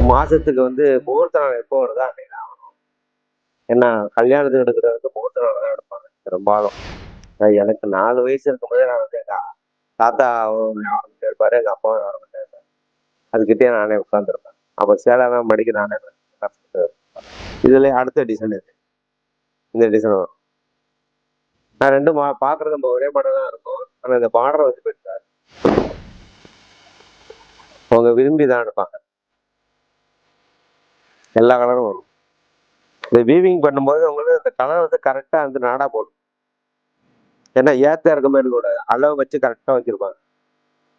ஒரு மாசத்துக்கு வந்து முகூர்த்த நாள் எப்போ வருதோ அன்னைக்கு ஆகணும். ஏன்னா கல்யாணத்துக்கு எடுக்கிறதுக்கு முகூர்த்த நாள் தான் எடுப்பாங்க. பெரும்பாலும் எனக்கு நாலு வயசு இருக்கும்போதே நான் வந்து எங்க தாத்தா யாரும் இருப்பாரு எங்க அப்பாவும் யாரும் இருப்பாரு அதுக்கிட்டே நானே உட்காந்துருப்பேன் அப்போ சேலைலாம் மடிக்க நானே இதுல அடுத்த டிசைன் இது. இந்த டிசைன் வரும். நான் ரெண்டும் மா பார்க்கறது நம்ம ஒரே மாடல் தான் இருக்கும். ஆனால் இந்த பாடுற வந்து பெருசாக அவங்க விரும்பி தான் எடுப்பாங்க. எல்லா கலரும் வரும். இந்த வீவிங் பண்ணும்போது உங்களுக்கு அந்த கலர் வந்து கரெக்டாக வந்து நாடா போடும். ஏன்னா ஏத்த இருக்க மாதிரி கூட அளவு வச்சு கரெக்டாக வச்சிருப்பாங்க.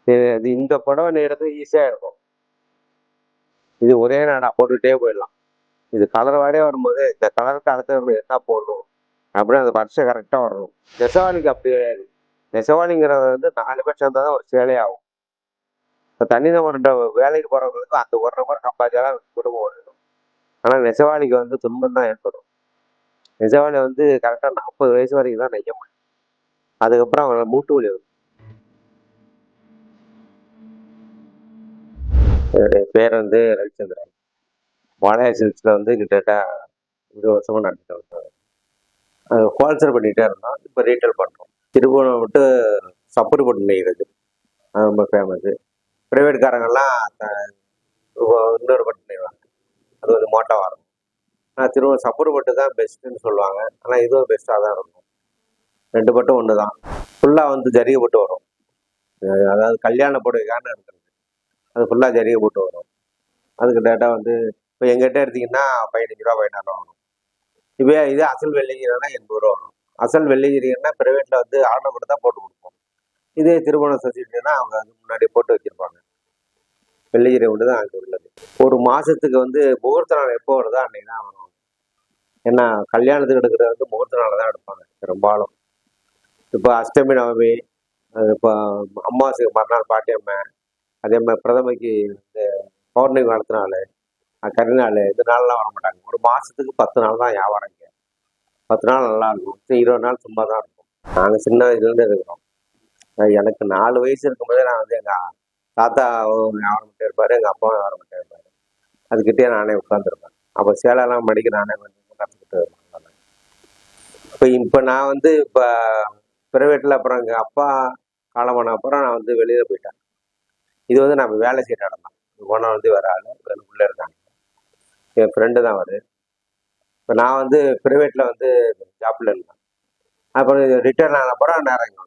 இது- இது இந்த புடவை நெய்யறது ஈஸியாக இருக்கும். இது ஒரே நாடா போட்டுகிட்டே போயிடலாம். இது கலர் வாடே வரும்போது இந்த கலருக்கு அடுத்த என்ன போடணும்? அப்படின்னு அந்த வருஷம் கரெக்டாக வரணும். நெசவாளிக்கு அப்படி கிடையாது. நெசவாளிங்கிறது வந்து நாலு பேர் சேர்ந்தா தான் ஒரு சேலையாகும் ஆகும். இப்போ தனிநபர்கிட்ட வேலைக்கு போகிறவங்களுக்கு அந்த ஒரு நம்பர் சம்பாதிச்சாலும் குடும்பம் ஓடணும் ஆனால் நெசவாளிக்கு வந்து துன்பம் தான் ஏற்படும். நெசவாளி வந்து கரெக்டாக நாற்பது வயசு வரைக்கும் தான் நெய்ய முடியும் அதுக்கப்புறம் அவங்க மூட்டு வலி வரும். என்னுடைய பேர் வந்து ரவிச்சந்திரன். வாழையா சில்க்ஸில் வந்து கிட்டத்தட்ட இருபது வருஷமாக நடந்துட்டு வந்தோம் அது ஹோல்சேல் பண்ணிகிட்டே இருந்தோம். இப்போ ரீட்டைல் பண்ணுறோம் திருப்பூரம் விட்டு சப்பர் போட்டு நெய்கிறது அது ரொம்ப ஃபேமஸு ப்ரைவேட்காரங்கெல்லாம் இன்னொரு பட்டு நெய்வாங்க அது வந்து மோட்டாவாக இருக்கும் ஆனால் திரும்ப சப்பரி பட்டு தான் பெஸ்ட்டுன்னு சொல்லுவாங்க. ஆனால் இதுவும் பெஸ்ட்டாக தான் இருக்கும். ரெண்டு பட்டும் ஒன்று தான். ஃபுல்லாக வந்து ஜரிகை போட்டு வரும். அதாவது கல்யாண புடவைக்கான இருக்கிறது. அது ஃபுல்லாக ஜரிகை போட்டு வரும். அதுக்கு டேட்டா வந்து இப்போ எங்கிட்ட எடுத்தீங்கன்னா பதினஞ்சு ரூபா பதினாறு ரூபா வரும். இப்போ இதே அசல் வெள்ளிங்கிறனா எண்பது ரூபா வரும். அசல் வெள்ளிங்கிறீங்கன்னா ப்ரைவேட்டில் வந்து ஆர்டர் கொடுத்தா போட்டு கொடுப்போம். இதே திருமண சொசைட்டினா அவங்க வந்து முன்னாடி போட்டு வச்சிருப்பாங்க. வெள்ளிகிரி ஒன்று தான் அங்கே உள்ளது. ஒரு மாதத்துக்கு வந்து முகூர்த்த நாள் எப்போ வருதோ அன்னைக்கு தான் வரும் ஏன்னா கல்யாணத்துக்கு எடுக்கிறது வந்து முகூர்த்த நாள் தான் எடுப்பாங்க பெரும்பாலும். இப்போ அஷ்டமி நவமி இப்போ அமாவாசைக்கு மறுநாள் பாட்டியம்மை அதே மாதிரி பிரதமைக்கு இந்த பௌர்ணமி வளர்த்த நாள் கரிநாள் இந்த நாள்லாம் வர மாட்டாங்க. ஒரு மாதத்துக்கு பத்து நாள் தான் வியாபாரம் இங்கே. பத்து நாள் நல்லா இருக்கும். இருபது நாள் சும்மா தான் இருக்கும். நாங்கள் சின்ன வயசுலேருந்து இருக்கிறோம். எனக்கு நாலு வயசு இருக்கும்போதே நான் வந்து எங்கள் தாத்தா வியாபாரம் பண்ணிட்டு இருப்பார் எங்கள் அப்பாவும் வியாபாரம் பண்ணிட்டு இருப்பார். அதுக்கிட்டே நானே உட்காந்துருப்பேன் அப்போ சேலைலாம் மடிக்க நானே கொஞ்சம் கற்றுக்கிட்டு இருப்பேன் இப்போ இப்போ நான் வந்து இப்போ ப்ரைவேட்டில் அப்புறம் எங்கள் அப்பா காலமான அப்புறம் நான் வந்து வெளியில் போயிட்டேன். இது வந்து நம்ம வேலை செய்கிற இடம் தான். போனால் வந்து வேறு ஆள் உள்ளே இருக்காங்க. என் ஃப்ரெண்டு தான் அவர். இப்போ நான் வந்து ப்ரைவேட்டில் வந்து ஜாப்பில் இருந்தேன் அப்புறம் ரிட்டர்ன் ஆன அப்புறம் நேரம் இங்கே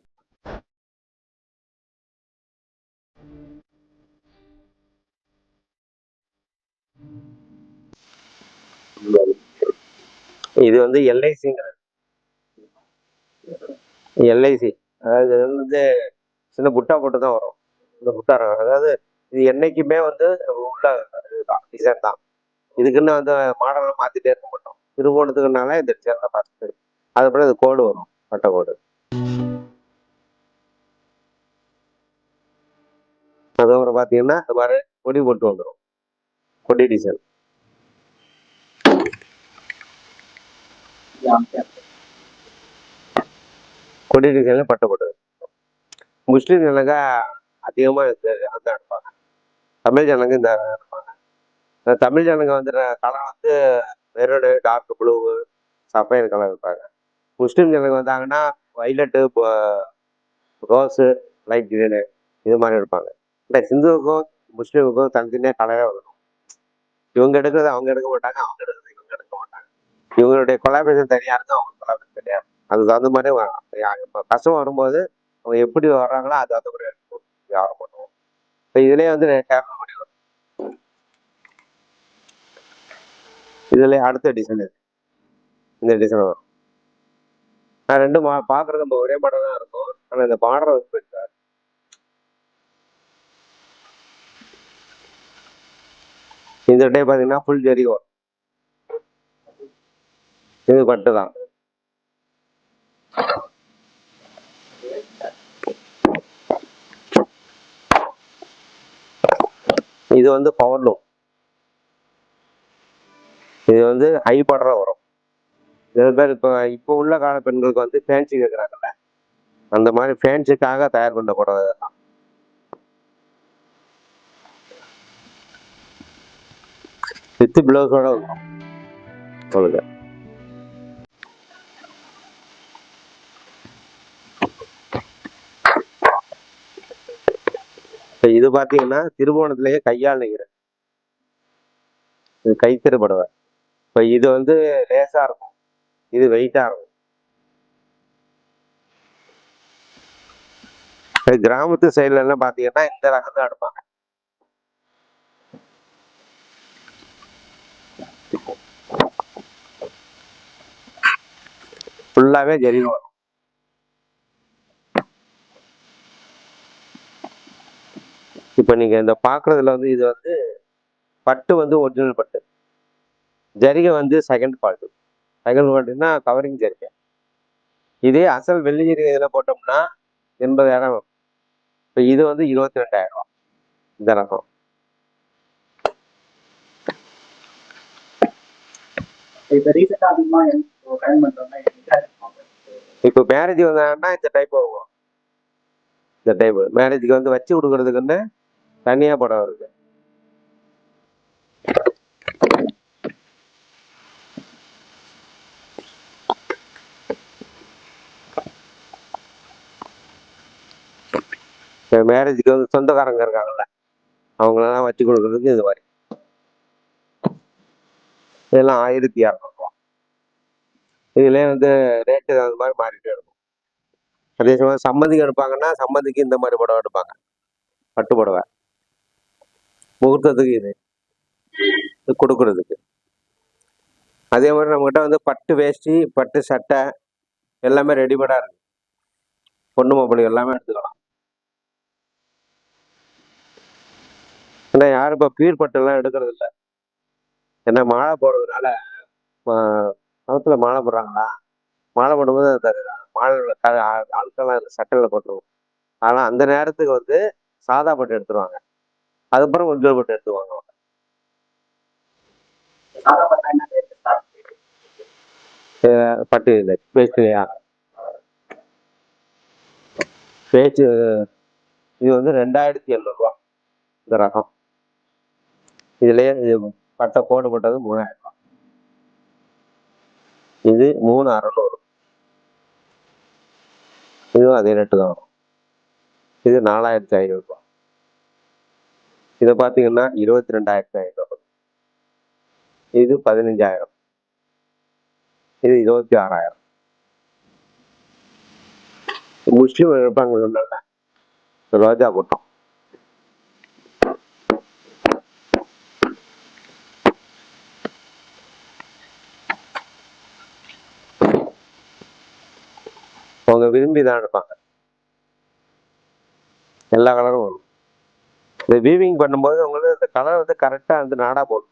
இது வந்து எல்ஐசிங்கிறது எல்ஐசி அதாவது வந்து சின்ன புட்டா போட்டு தான் வரும். இந்த புட்டா அதாவது இது என்னைக்குமே வந்து உள்ள இதுதான் டிசைன் தான். இதுக்குன்னு வந்து மாடலாம் மாத்திட்டே இருக்க மாட்டோம். திருவோணத்துக்குனால இந்த டிசைன் தான் பார்த்து அதுக்கப்புறம் இது கோடு வரும் பட்டை கோடு அதுக்கப்புறம் பார்த்தீங்கன்னா அது மாதிரி கொடி போட்டு வந்துடும் கொடி டிசைன் கொண்டிருக்கிறதுல டிசைன்ல பட்டை முஸ்லீம் ஜனங்க அதிகமாக அந்த எடுப்பாங்க. தமிழ் ஜனங்க இந்த எடுப்பாங்க. தமிழ் ஜனங்க வந்து கலர் வந்து மெரூனு டார்க் ப்ளூ சஃபைன் கலர் இருப்பாங்க முஸ்லீம் ஜனங்க வந்தாங்கன்னா வைலட்டு ரோஸு லைட் கிரீனு இது மாதிரி எடுப்பாங்க. இந்த ஹிந்துவுக்கும் முஸ்லீமுக்கும் தனித்தனியாக கலரே வரும் இவங்க எடுக்கிறது அவங்க எடுக்க மாட்டாங்க அவங்க எடுக்கிறது இவங்களுடைய கொலாபரேஷன் தனியாக இருக்கும் அவங்க கொலாபரேஷன் தனியாக அது அதுக்கு தகுந்த மாதிரி இப்போ கஷ்டம் வரும்போது அவங்க எப்படி வர்றாங்களோ அது அந்த மாதிரி வியாபாரம் பண்ணுவோம். இப்போ இதுலேயே வந்து கேரளா பண்ணி வரும் இதுலேயே அடுத்த டிசைன் இது. இந்த டிசைன் வரும். நான் ரெண்டு மா பார்க்குறது நம்ம ஒரே மாடல் தான் இருக்கும். ஆனால் இந்த பார்டர் வந்து போயிருக்காரு இந்த டே பார்த்தீங்கன்னா ஃபுல் ஜெரி வரும். இது பட்டு தான் இது வந்து பவர் லூம் இது வந்து ஹை படுற வரும். சில பேர் இப்போ இப்போ உள்ள கால பெண்களுக்கு வந்து ஃபேன்சி கேட்குறாங்கல்ல அந்த மாதிரி ஃபேன்சிக்காக தயார் பண்ண புடவை தான் வித் பிளவுஸோட வந்துடும் இப்போ இது பார்த்தீங்கன்னா திருவோணத்திலேயே கையால் நிற்கிறேன் இது கைத்திரு புடவை இப்போ இது வந்து லேசாக இருக்கும். இது வெயிட்டாக இருக்கும். கிராமத்து சைடுல எல்லாம் பார்த்தீங்கன்னா இந்த ரகம் தான் எடுப்பாங்க. ஃபுல்லாகவே ஜெரி வரும். இப்போ நீங்கள் இந்த பார்க்குறதுல வந்து இது வந்து பட்டு வந்து ஒரிஜினல் பட்டு. ஜரிகை வந்து செகண்ட் குவாலிட்டி செகண்ட் குவாலிட்டினா கவரிங் ஜரிகை. இதே அசல் வெள்ளி ஜரிகை இதில் போட்டோம்னா எண்பதாயிரம் இப்போ இது வந்து இருபத்தி ரெண்டாயிரம். இந்த ரகம். இப்போ மேரேஜ் வந்தாங்கன்னா இந்த டைப் ஆகும் இந்த டைப் மேரேஜுக்கு வந்து வச்சு கொடுக்கறதுக்குன்னு தனியாக படம் இருக்கு மேரேஜுக்கு வந்து சொந்தக்காரங்க இருக்காங்கல்ல அவங்களெல்லாம் வச்சு கொடுக்கறதுக்கு இது மாதிரி. இதெல்லாம் ஆயிரத்தி இரநூறுவா இதுலேயே வந்து ரேட்டு அது மாதிரி மாறிட்டே இருக்கும். அதே சமயம் சம்மந்திக்கு எடுப்பாங்கன்னா சம்மந்திக்கு இந்த மாதிரி புடவை எடுப்பாங்க. பட்டு புடவை முகூர்த்தத்துக்கு இது. கொடுக்கறதுக்கு. அதே மாதிரி நம்மகிட்ட வந்து பட்டு வேஷ்டி பட்டு சட்டை எல்லாமே ரெடிமேடாக இருக்கு. பொண்ணு மாப்பிள்ளை எல்லாமே எடுத்துக்கலாம். ஏன்னா யாரும் இப்போ பீர் பட்டுலாம் எடுக்கிறது இல்லை. ஏன்னா மாலை போடுறதுனால மதத்தில் மாலை போடுறாங்களா? மாலை போடும்போது தருதான் மாலை ஆட்கள்லாம் சட்டையில் போட்டுருவோம். ஆனால் அந்த நேரத்துக்கு வந்து சாதா பட்டு எடுத்துருவாங்க. அதுக்கப்புறம் கொஞ்சம் பட்டு எடுத்து அவங்க. பட்டு இல்லை. வேஷ்டிலையா பேச்சு இது வந்து ரெண்டாயிரத்தி எழுநூறுவா இந்த ரகம். இதுலயே இது பட்டை கோடு போட்டது மூணாயிரம் ரூபா இது மூணு அறநூறு. இதுவும் அதே ரேட்டு தான் வரும். இது நாலாயிரத்தி ஐநூறுரூவா இதை பார்த்தீங்கன்னா இருபத்தி ரெண்டாயிரத்தி ஐநூறு. இது பதினஞ்சாயிரம். இது இருபத்தி ஆறாயிரம். முஸ்லீம் இருப்பாங்க ரோஜா கூட்டம் அவங்க விரும்பி தான் எடுப்பாங்க எல்லா கலரும் வரும் இந்த வீவிங் பண்ணும்போது உங்களுக்கு இந்த கலர் வந்து கரெக்டாக வந்து நாடா போடும்.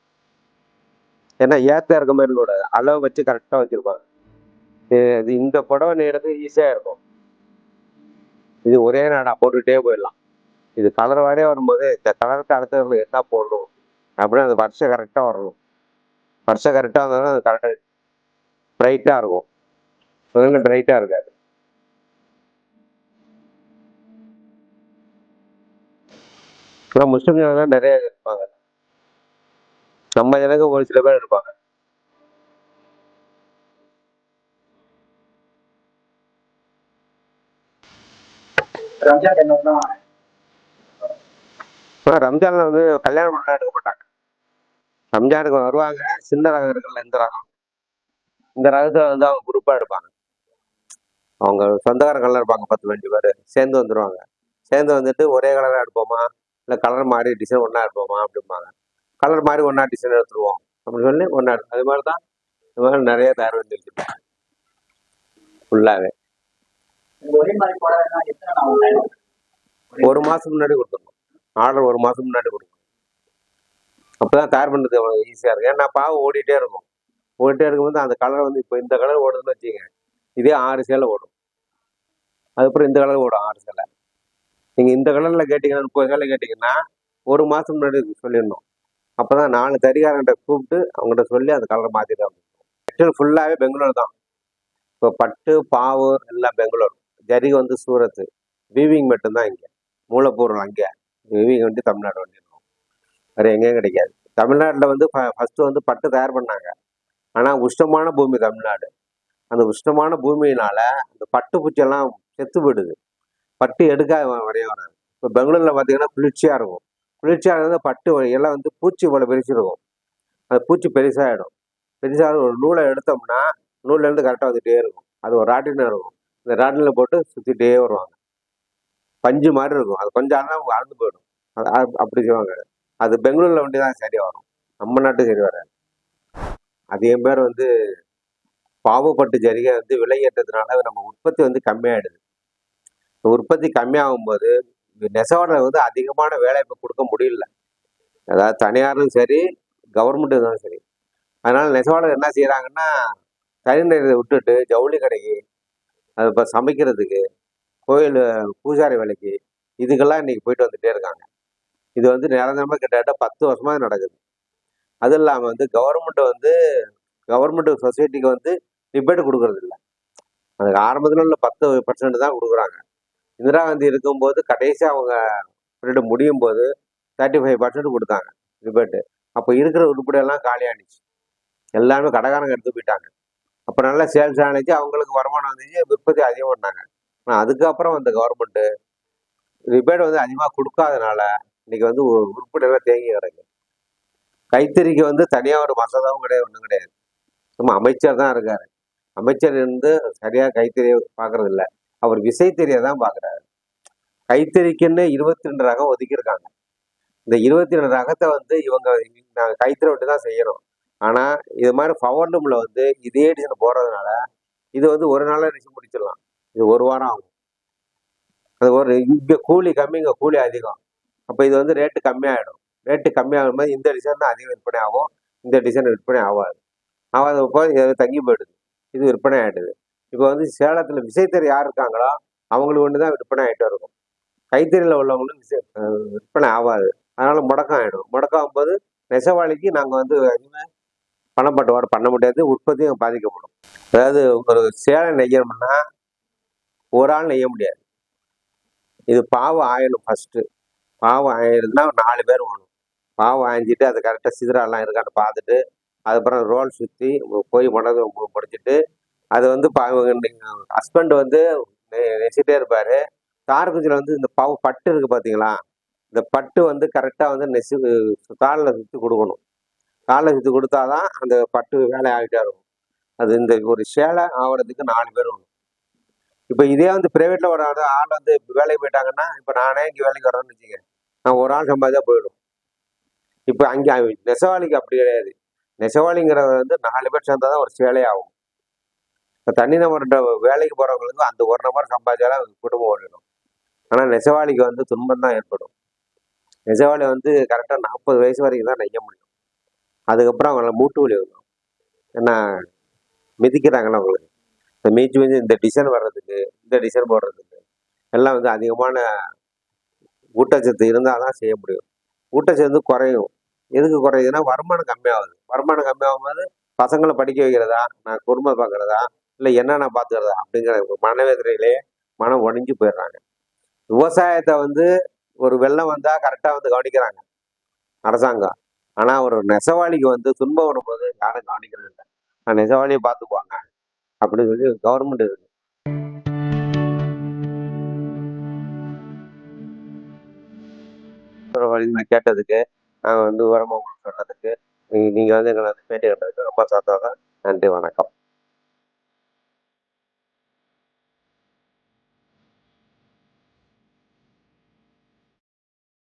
ஏன்னா ஏற்ற இருக்க மாதிரி கூட அளவு வச்சு கரெக்டாக வச்சுருப்பாங்க. இது- இது இந்த புடவை நெய்யறது ஈஸியாக இருக்கும். இது ஒரே நாடா போட்டுக்கிட்டே போயிடலாம். இது கலர் வாரியாக வரும்போது இந்த கலருக்கு அடுத்தவங்க என்ன போடணும்? அப்படின்னு அந்த வருஷம் கரெக்டாக வரணும். வருஷம் கரெக்டாக வந்தாலும் அது கரெக்டாக ப்ரைட்டாக இருக்கும். ப்ரைட்டாக இருக்காது. ஆனால் முஸ்லிம் ஜனங்க நிறைய இருப்பாங்க. நம்ம ஜனங்க ஒரு சில பேர் இருப்பாங்க. ரம்ஜான் ரம்ஜானில் வந்து கல்யாணம் பண்ண எடுக்க மாட்டாங்க. ரம்ஜானுக்கு வருவாங்க சின்ன ரகம் இருக்குல்ல இந்த ரகம். இந்த ரகத்தை வந்து அவங்க குரூப்பாக எடுப்பாங்க. அவங்க சொந்தக்காரங்கள்லாம் இருப்பாங்க பத்து பதினஞ்சு பேர். சேர்ந்து வந்துடுவாங்க சேர்ந்து வந்துட்டு ஒரே கலராக எடுப்போமா? இல்லை கலர் மாறி டிசைன் ஒன்றா இருப்போமா அப்படிம்பாங்க. கலர் மாதிரி ஒன்றா டிசைன் எடுத்துருவோம் அப்படின்னு சொல்லி ஒன்றா அது மாதிரி தான் இது மாதிரி நிறைய தயார் பண்ணி வச்சுருப்பாங்க ஃபுல்லாகவே ஒரு மாதம் முன்னாடி கொடுத்துருவோம். ஆர்டர் ஒரு மாதம் முன்னாடி கொடுக்கணும். அப்போ தான் தயார் பண்ணுறது ஈஸியாக இருக்கும். ஏன்னா பாவம் ஓடிட்டே இருக்கும். ஓடிட்டே இருக்கும்போது அந்த கலர் வந்து இப்போ இந்த கலர் ஓடுதுன்னு வச்சுக்கோங்க. இதே ஆறு சேலை ஓடும். அதுக்கப்புறம் இந்த கலர் ஓடும் ஆறு சேலை. நீங்கள் இந்த கலரில் கேட்டிங்கன்னா முப்பது சேலை கேட்டிங்கன்னா ஒரு மாதம் முன்னாடி சொல்லிடணும். அப்போ தான் நாலு தறிகாரங்கிட்ட கூப்பிட்டு அவங்ககிட்ட சொல்லி அந்த கலரை மாற்றிடுவாங்க ஆக்சுவலி ஃபுல்லாகவே பெங்களூர் தான். இப்போ பட்டு பாவு எல்லாம் பெங்களூர். ஜரிகை வந்து சூரத்து வீவிங் மட்டும்தான் இங்கே. மூலப்பூர்வம் அங்கே. வீவிங் வந்து தமிழ்நாடு வண்டி. வேறு எங்கேயும் கிடைக்காது. தமிழ்நாட்டில் வந்து ஃபஸ்ட்டு வந்து பட்டு தயார் பண்ணாங்க. ஆனால் உஷ்ணமான பூமி தமிழ்நாடு. அந்த உஷ்ணமான பூமியினால அந்த பட்டு பூச்சியெல்லாம் செத்து போயிடுது. பட்டு எடுக்காத வரைய வராது இப்போ பெங்களூரில் பார்த்தீங்கன்னா குளிர்ச்சியாக இருக்கும். குளிர்ச்சியாக இருந்தால் பட்டு எல்லாம் வந்து பூச்சி போல பெருசிருக்கும். அந்த பூச்சி பெருசாகிடும் பெருசாக ஒரு நூலை எடுத்தோம்னா நூல்லேருந்து கரெக்டாக வந்துகிட்டே இருக்கும். அது ஒரு ராட்டினம் இருக்கும். இந்த ராட்டினில் போட்டு சுற்றிட்டே வருவாங்க. பஞ்சு மாதிரி இருக்கும். அது கொஞ்சம் ஆனால் வளர்ந்து போயிடும். அது அப்படி செய்வாங்க அது. பெங்களூரில் வண்டி தான் சரியாக வரும். நம்ம நாட்டு சரி வராது. அதே பேர் வந்து பாவப்பட்டு ஜரிகை வந்து விலை ஏற்றதுனால நம்ம உற்பத்தி வந்து கம்மியாயிடுது. உற்பத்தி கம்மியாகும் போது நெசவாளர் வந்து அதிகமான வேலைவாய்ப்பு கொடுக்க முடியல. அதாவது தனியாரும் சரி கவர்மெண்ட்டும் இருந்தாலும் சரி. அதனால நெசவாளர் என்ன செய்கிறாங்கன்னா தனி விட்டுட்டு ஜவுளி கடைக்கு அது இப்போ சமைக்கிறதுக்கு கோயில் பூஜாரி வேலைக்கு இதுக்கெல்லாம் இன்றைக்கி போயிட்டு வந்துட்டே இருக்காங்க. இது வந்து நிரந்தரமாக கிட்டத்தட்ட பத்து வருஷமாக நடக்குது. அது இல்லாமல் வந்து கவர்மெண்ட் வந்து கவர்மெண்ட் சொசைட்டிக்கு வந்து ரிபேட் கொடுக்குறதில்ல. அதுக்கு ஆரம்பத்தில் உள்ள பத்து பர்சன்ட் தான் கொடுக்குறாங்க. இந்திரா காந்தி இருக்கும்போது கடைசி அவங்க பீரியட் முடியும் போது தேர்ட்டி ஃபைவ் பர்சன்ட் கொடுத்தாங்க ரிபேட்டு. அப்போ இருக்கிற உருப்படியெல்லாம் காலியானிச்சு எல்லாமே கடைக்காரங்க எடுத்து போயிட்டாங்க. அப்போ நல்லா சேல்ஸ் ஆனிச்சு அவங்களுக்கு வருமானம் வந்துச்சு விற்பத்தி அதிகம் பண்ணாங்க. ஆனால் அதுக்கப்புறம் அந்த கவர்மெண்ட்டு ரிபேட் வந்து அதிகமாக கொடுக்காதனால இன்னைக்கு வந்து உருப்படியெல்லாம் தேங்கி கிடக்கு. கைத்தறிக்கு வந்து தனியாக ஒரு மசோதாவும் கிடையாது ஒன்றும் கிடையாது. சும்மா அமைச்சர் தான் இருக்காரு. அமைச்சர் இருந்து சரியாக கைத்தறியை பார்க்குறதில்ல. அவர் விசைத்தறியை தான் பார்க்குறாரு கைத்தறிக்குன்னு இருபத்தி ரெண்டு ரகம் ஒதுக்கியிருக்காங்க. இந்த இருபத்தி ரெண்டு ரகத்தை வந்து இவங்க நாங்கள் கைத்தறி விட்டு தான் செய்யணும். ஆனால் இது மாதிரி பவர்லூமில் வந்து இதே டிசைன் போடுறதுனால இது வந்து ஒரு நாளில் டிசைன் முடிச்சிடலாம். இது ஒரு வாரம் ஆகும். அது ஒரு இங்கே கூலி கம்மி இங்கே கூலி அதிகம். அப்போ இது வந்து ரேட்டு கம்மியாகிடும் ரேட்டு கம்மியாகும் போது இந்த டிசைன் தான் அதிகம் விற்பனை ஆகும். இந்த டிசைன் விற்பனை ஆகாது ஆகாத போது இது தங்கி போயிடுது. இது விற்பனை ஆகிடுது இப்போ வந்து சேலத்தில் விசைத்தறி யார் இருக்காங்களோ அவங்களுக்கு ஒன்று தான் விற்பனை ஆகிட்டு இருக்கும். கைத்தறியில் உள்ளவங்களும் விசை விற்பனை ஆகாது. அதனால் முடக்கம் ஆகிடும் முடக்கம் ஆகும்போது நெசவாளிக்கு நாங்கள் வந்து எதுவுமே பணப்பட்டுவாடு பண்ண முடியாது. உற்பத்தியும் பாதிக்கப்படும். அதாவது ஒரு சேலை நெய்யணும்னா ஒரு ஆள் நெய்ய முடியாது. இது பாவம் ஆயிடும் ஃபர்ஸ்ட்டு பாவம் ஆயிருந்தால் ஒரு நாலு பேர் வேணும் பாவம் ஆய்ஞ்சிட்டு அது கரெக்டாக சிதறெல்லாம் இருக்கான்னு பார்த்துட்டு அதுக்கப்புறம் ரோல் சுற்றி போய் மனதை முடிச்சிட்டு அது வந்து ஹஸ்பண்ட் வந்து நெ- நெச்சிட்டே இருப்பாரு. தார்குச்சியில் வந்து இந்த பாவ பட்டு இருக்கு பார்த்தீங்களா இந்த பட்டு வந்து கரெக்டாக வந்து நெசு காலில் சுற்றி கொடுக்கணும். காலில் சுற்றி கொடுத்தாதான் அந்த பட்டு வேலை ஆகிட்டே இருக்கும். அது இந்த ஒரு சேலை ஆகிறதுக்கு நாலு பேர் வேணும் இப்போ இதே வந்து பிரைவேட்டில் ஒரு ஆள் ஆள் வந்து வேலைக்கு போயிட்டாங்கன்னா இப்போ நானே இங்கே வேலைக்கு வரேன்னு வச்சுக்க நான் ஒரு ஆள் சம்பாதிச்சா போயிடும். இப்போ அங்கே நெசவாளிக்கு அப்படி கிடையாது. நெசவாளிங்கிறது வந்து நாலு பேர் சேர்ந்தா தான் ஒரு சேலை ஆகும். இப்போ தனி நபர்கிட்ட வேலைக்கு போகிறவங்களுக்கு அந்த ஒரு நபர் சம்பாதிச்சாலும் அவங்க குடும்பம் ஓடிடும். ஆனால் நெசவாளிக்கு வந்து துன்பம் தான் ஏற்படும். நெசவாளி வந்து கரெக்டாக நாற்பது வயசு வரைக்கும் தான் நெய்ய முடியும். அதுக்கப்புறம் அவங்கள மூட்டு வலி வரும். ஏன்னா மிதிக்கிறாங்களா அவங்களுக்கு. இந்த மீச்சு மீச்சு இந்த டிசைன் வர்றதுக்கு இந்த டிசைன் போடுறதுக்கு எல்லாம் வந்து அதிகமான ஊட்டச்சத்து இருந்தால் தான் செய்ய முடியும். ஊட்டச்சத்து குறையும். எதுக்கு குறையுதுன்னா வருமானம் கம்மியாகுது. வருமானம் கம்மியாகும் போது பசங்களை படிக்க வைக்கிறதா? நான் குடும்பம் பார்க்குறதா? இல்லை என்ன நான் அப்படிங்கிற ஒரு மனவேதனையிலே மனம் ஒடிஞ்சு போயிடுறாங்க. விவசாயத்தை வந்து ஒரு வெள்ளம் வந்தால் கரெக்டாக வந்து கவனிக்கிறாங்க அரசாங்கம். ஆனால் ஒரு நெசவாளிக்கு வந்து துன்பம் வரும்போது யாரும் கவனிக்கிறது இல்லை. நான் நெசவாளியை பார்த்துக்குவாங்க அப்படின்னு சொல்லி கவர்மெண்ட் இருக்கு. நான் கேட்டதுக்கு நான் வந்து விவரமாக உங்களுக்கு சொன்னதுக்கு நீ- நீங்க வந்து எங்களை வந்து பேட்டி கட்டதுக்கு ரொம்ப சந்தோஷம். நன்றி வணக்கம்.